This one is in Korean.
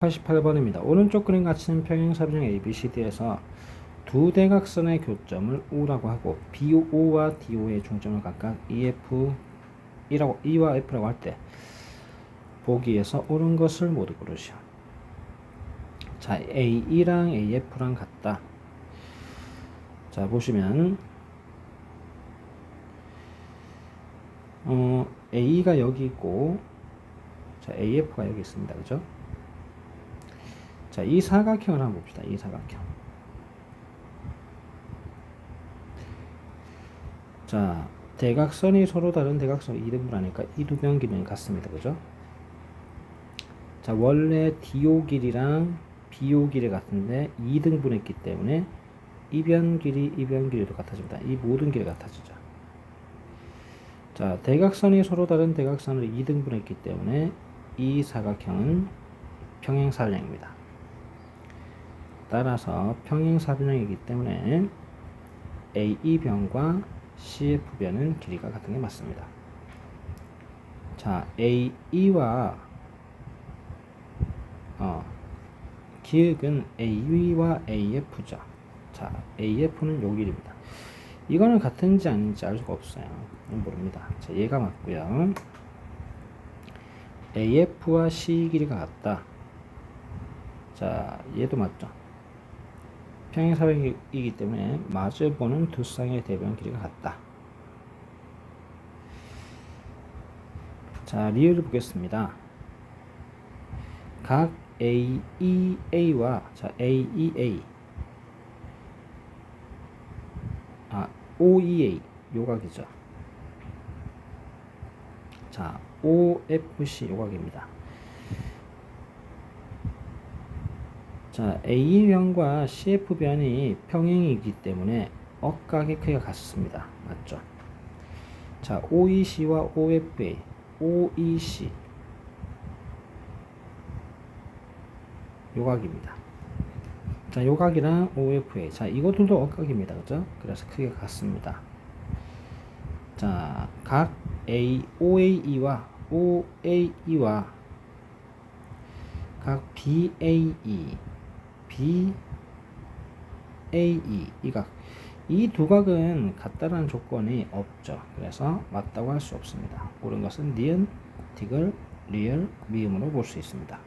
88번입니다. 오른쪽 그림 같은 평행사변형 ABCD에서 두 대각선의 교점을 O라고 하고 BO와 DO의 중점을 각각 EF 이라고 E와 F라고 할 때 보기에서 옳은 것을 모두 고르시오. 자, AE랑 AF랑 같다. 자, 보시면 어, A가 여기 있고 자, AF가 여기 있습니다. 그죠? 자, 이 사각형을 한번 봅시다. 이 사각형. 자, 대각선이 서로 다른 대각선 2등분하니까 이 두 변기는 같습니다. 그죠? 자, 원래 DO 길이랑 BO 길이 같은데 2등분했기 때문에 이변 길이, 이변 길이도 같아집니다. 이 모든 길이 같아지죠. 자, 대각선이 서로 다른 대각선을 2등분했기 때문에 이 사각형은 평행사변형입니다. 따라서 평행사변형이기 때문에 AE변과 CF변은 길이가 같은 게 맞습니다. 자, AE와 어, 기역은 AE와 AF죠. 자, AF는 요 길입니다. 이거는 같은지 아닌지 알 수가 없어요. 모릅니다. 자, 얘가 맞고요. AF와 C 길이가 같다. 자, 얘도 맞죠. 평행사변이기 때문에 마주보는 두 쌍의 대변 길이가 같다. 자, 리얼을 보겠습니다. 각 AEA와 자, AEA 아, OEA 요각이죠. 자, OFC 요각입니다. 자, A변과 CF변이 평행이기 때문에 억각의 크기가 같습니다. 맞죠? 자, OEC와 OFA, OEC 요각입니다. 자, 요각이랑 OFA. 자, 이것들도 억각입니다. 그죠? 그래서 크기가 같습니다. 자, 각 A, OAE와 OAE와 각 BAE, BAE 이 각. 이 두 각은 같다라는 조건이 없죠. 그래서 맞다고 할 수 없습니다. 옳은 것은 니은, 디귿, 리을, 미음으로 볼 수 있습니다.